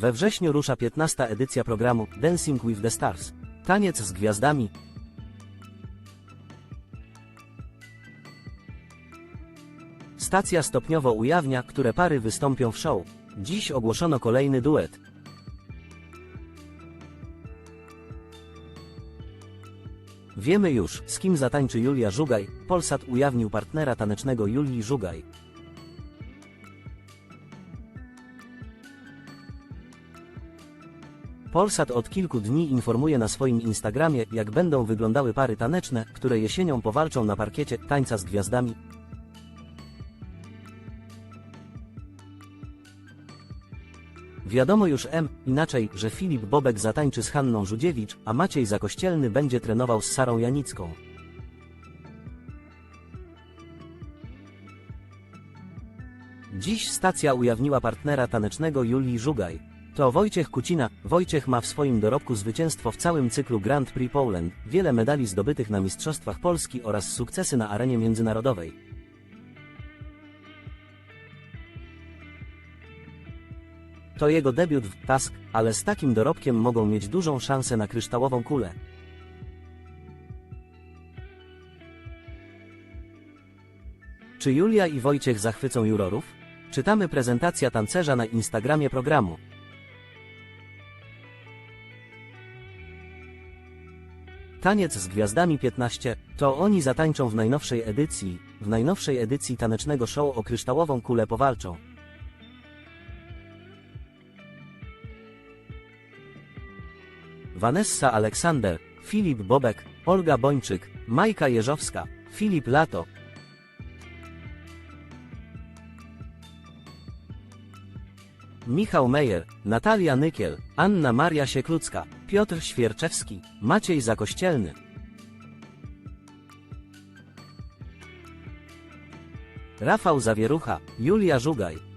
We wrześniu rusza 15. edycja programu Dancing with the Stars. Taniec z gwiazdami. Stacja stopniowo ujawnia, które pary wystąpią w show. Dziś ogłoszono kolejny duet. Wiemy już, z kim zatańczy Julia Żugaj. Polsat ujawnił partnera tanecznego Julii Żugaj. Polsat od kilku dni informuje na swoim Instagramie, jak będą wyglądały pary taneczne, które jesienią powalczą na parkiecie tańca z gwiazdami. Wiadomo już M, inaczej, że Filip Bobek zatańczy z Hanną Żudziewicz, a Maciej Zakościelny będzie trenował z Sarą Janicką. Dziś stacja ujawniła partnera tanecznego Julii Żugaj. To Wojciech Kucina. Wojciech ma w swoim dorobku zwycięstwo w całym cyklu Grand Prix Poland, wiele medali zdobytych na Mistrzostwach Polski oraz sukcesy na arenie międzynarodowej. To jego debiut w Task, ale z takim dorobkiem mogą mieć dużą szansę na kryształową kulę. Czy Julia i Wojciech zachwycą jurorów? Czytamy prezentacja tancerza na Instagramie programu. Taniec z Gwiazdami 15 to oni zatańczą w najnowszej edycji. W najnowszej edycji tanecznego show o kryształową kulę powalczą. Vanessa Aleksander, Filip Bobek, Olga Bończyk, Majka Jeżowska, Filip Lato. Michał Mejer, Natalia Nykiel, Anna Maria Sieklucka, Piotr Świerczewski, Maciej Zakościelny. Rafał Zawierucha, Julia Żugaj,